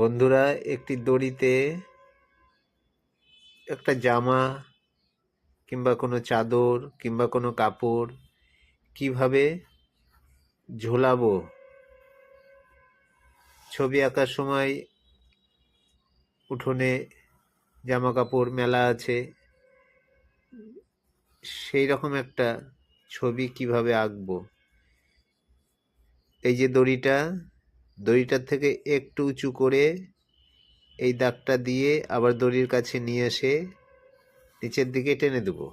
বন্ধুরা, একটি দড়িতে একটা জামা কিংবা কোনো চাদর কিংবা কোনো কাপড় কীভাবে ঝোলাবো? ছবি আঁকার সময় উঠোনে জামা কাপড় মেলা আছে। সেই রকম একটা ছবি কীভাবে আঁকবো? এই যে দড়িটা দড়িটার থেকে একটু উঁচু করে এই দাগটা দিয়ে আবার দড়ির কাছে নিয়ে এসে নিচের দিকে টেনে দেবো।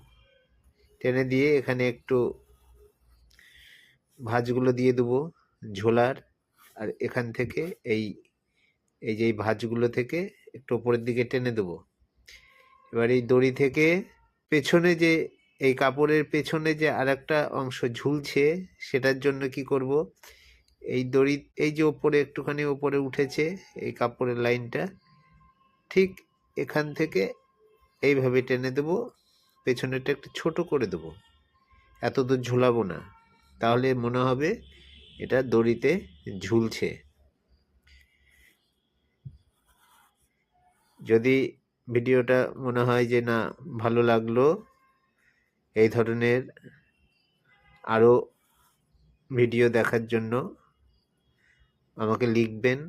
টেনে দিয়ে এখানে একটু ভাঁজগুলো দিয়ে দেবো ঝোলার। আর এখান থেকে এই এই যে এই ভাঁজগুলো থেকে একটু ওপরের দিকে টেনে দেবো। এবার এই দড়ি থেকে পেছনে যে, এই কাপড়ের পেছনে যে আর অংশ ঝুলছে, সেটার জন্য কি করব? এই দড়ি, এই যে ওপরে একটুখানি ওপরে উঠেছে, এই কাপড়ের লাইনটা, ঠিক এখান থেকে এইভাবে টেনে দেবো, পেছনেরটা একটু ছোট করে দেবো। এত দূর ঝুলাবো না। তাহলে মনে হবে এটা দড়িতে ঝুলছে। যদি ভিডিওটা মনে হয় যে না, ভালো লাগল, এই ধরনের আরও ভিডিও দেখার জন্য আমাকে লিখবেন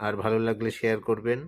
আর ভালো লাগলে শেয়ার করবেন।